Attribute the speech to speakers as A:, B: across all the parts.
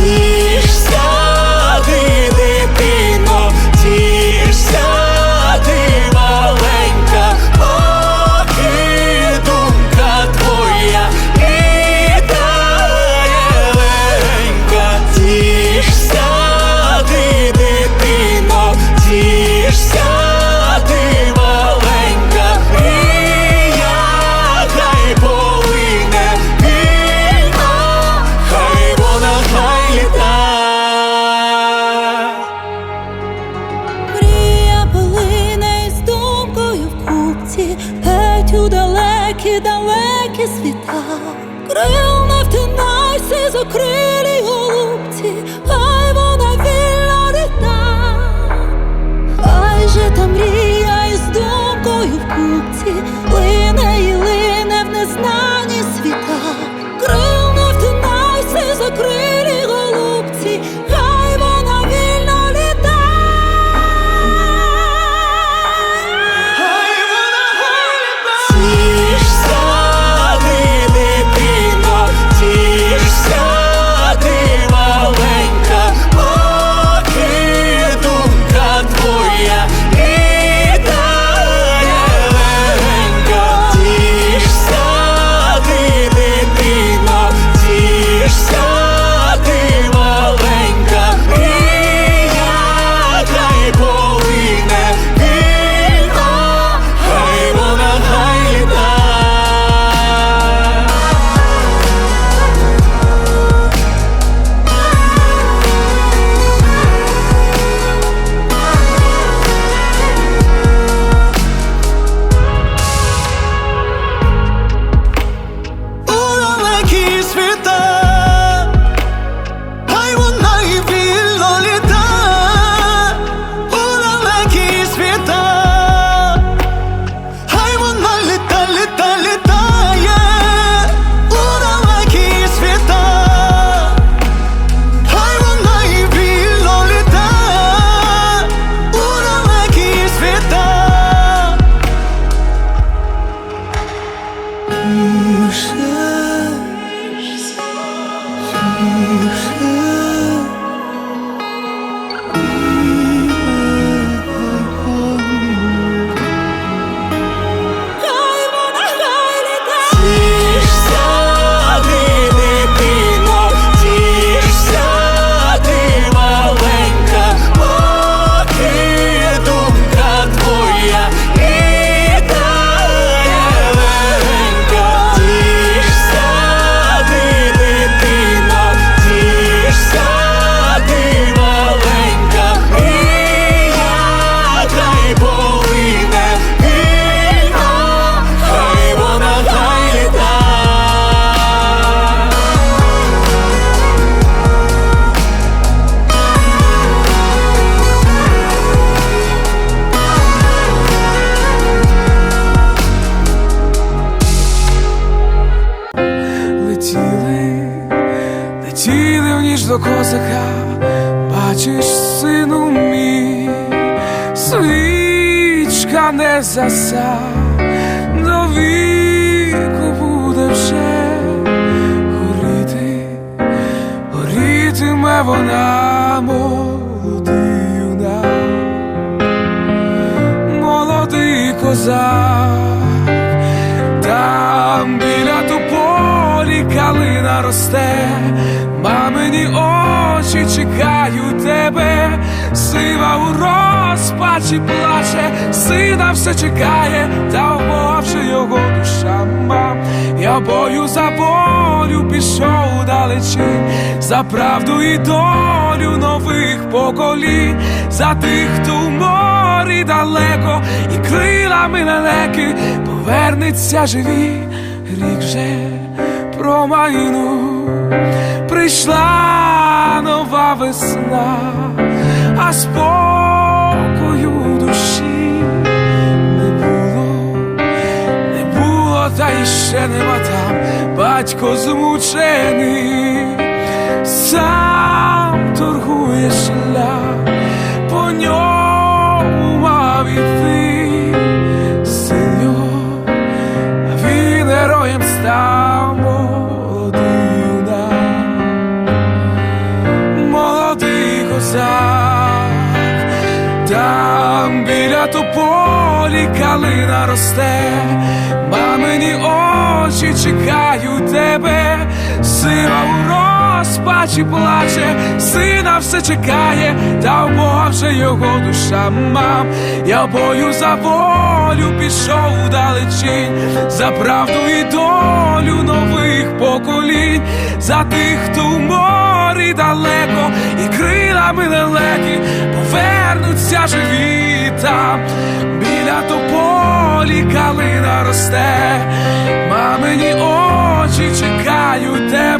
A: see ti За краса, до віку буде вже горіти, горітиме вона молодий юна, молодий козак, там біля тополі калина росте, мамині очі чекають тебе сива у розпачі плаче, сина все чекає, та умовши його душа мам. Я бою за волю пішов далечі, за правду і долю нових поколінь, за тих, хто в морі далеко, і крилами далеки повернеться живі, рік вже промайнув. Прийшла нова весна а спокою душі не було, не було, та й ще нема там, батько змучений, сам торгує шлях по ньому. Біля тополі калина росте, мамині очі чекають тебе, сила у розпачі плаче, сина все чекає, та вже його душа мам. Я бою за волю пішов вдалечінь, за правду і долю нових поколінь, за тих, хто в морі далеко, і крилами лелеки повернуться живі там, біля тополі калина росте, мамині очі чекають тебе,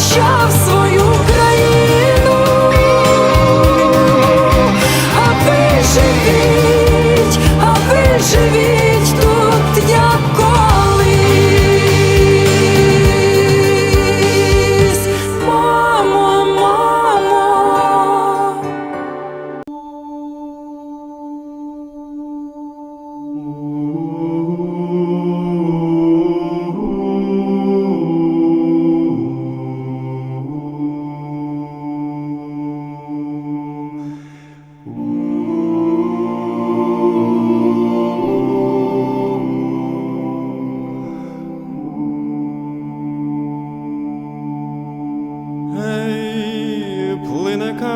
B: захищав свою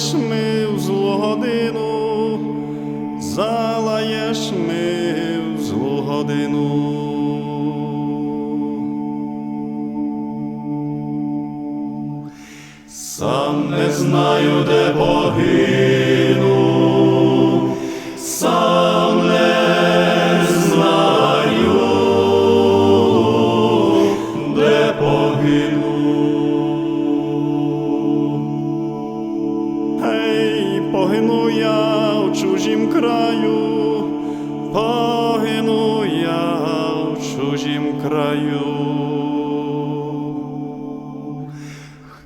C: Christmas.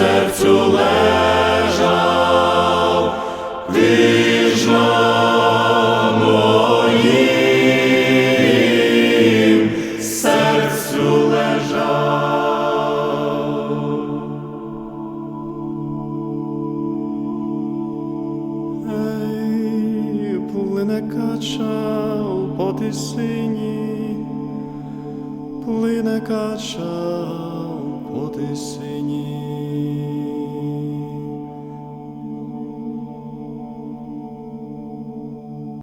C: Серцю лежав,